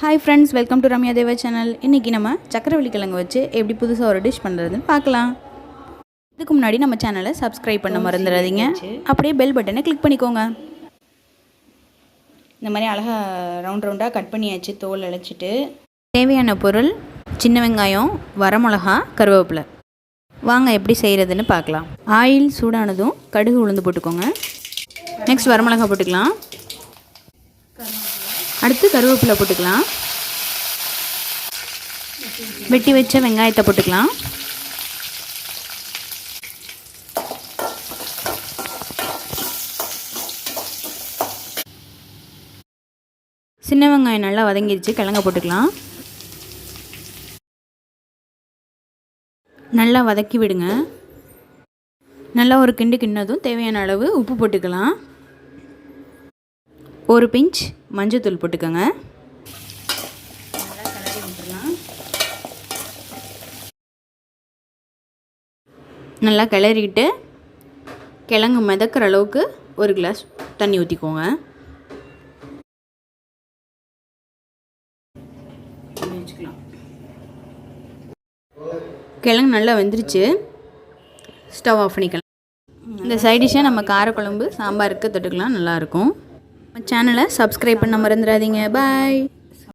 Hi friends welcome to Ramya Deva channel இன்றைக்கி நம்ம சக்கரவள்ளி கிழங்கு வச்சு எப்படி புதுசாக ஒரு டிஷ் பண்ணுறதுன்னு பார்க்கலாம். இதுக்கு முன்னாடி நம்ம சேனலை சப்ஸ்கிரைப் பண்ண மறந்துடாதீங்க. அப்படியே பெல் பட்டனை கிளிக் பண்ணிக்கோங்க. இந்த மாதிரி அழகாக ரவுண்ட் ரவுண்டாக கட் பண்ணியாச்சு தோல் இழைச்சிட்டு தேவையான பொருள் சின்ன வெங்காயம் வரமிளகா கருவேப்பிலை. வாங்க எப்படி செய்கிறதுன்னு பார்க்கலாம். ஆயில் சூடானதும் கடுகு உளுந்து போட்டுக்கோங்க. நெக்ஸ்ட் வரமிளகா போட்டுக்கலாம். அடுத்து கருவேப்பிலை போட்டுக்கலாம். வெட்டி வச்ச வெங்காயத்தை போட்டுக்கலாம். சின்ன வெங்காயம் நல்லா வதங்கிடுச்சு கிழங்க போட்டுக்கலாம். நல்லா வதக்கி விடுங்க. நல்லா ஒரு கிண்டு கிண்ணதும் தேவையான அளவு உப்பு போட்டுக்கலாம். ஒரு பிஞ்ச் மஞ்சத்தூள் போட்டுக்கோங்க. நல்லா கிளறிட்டு கிழங்கு மிதக்கிற அளவுக்கு ஒரு கிளாஸ் தண்ணி ஊற்றிக்கோங்க கிழங்கு நல்லா வெந்துருச்சு. ஸ்டவ் ஆஃப் பண்ணிக்கலாம். இந்த சைடிஷாக நம்ம காரக்குழம்பு சாம்பாருக்கு தொட்டுக்கலாம் நல்லாயிருக்கும் சேனலை சப்ஸ்கிரைப் பண்ண மறந்துடாதீங்க. பாய்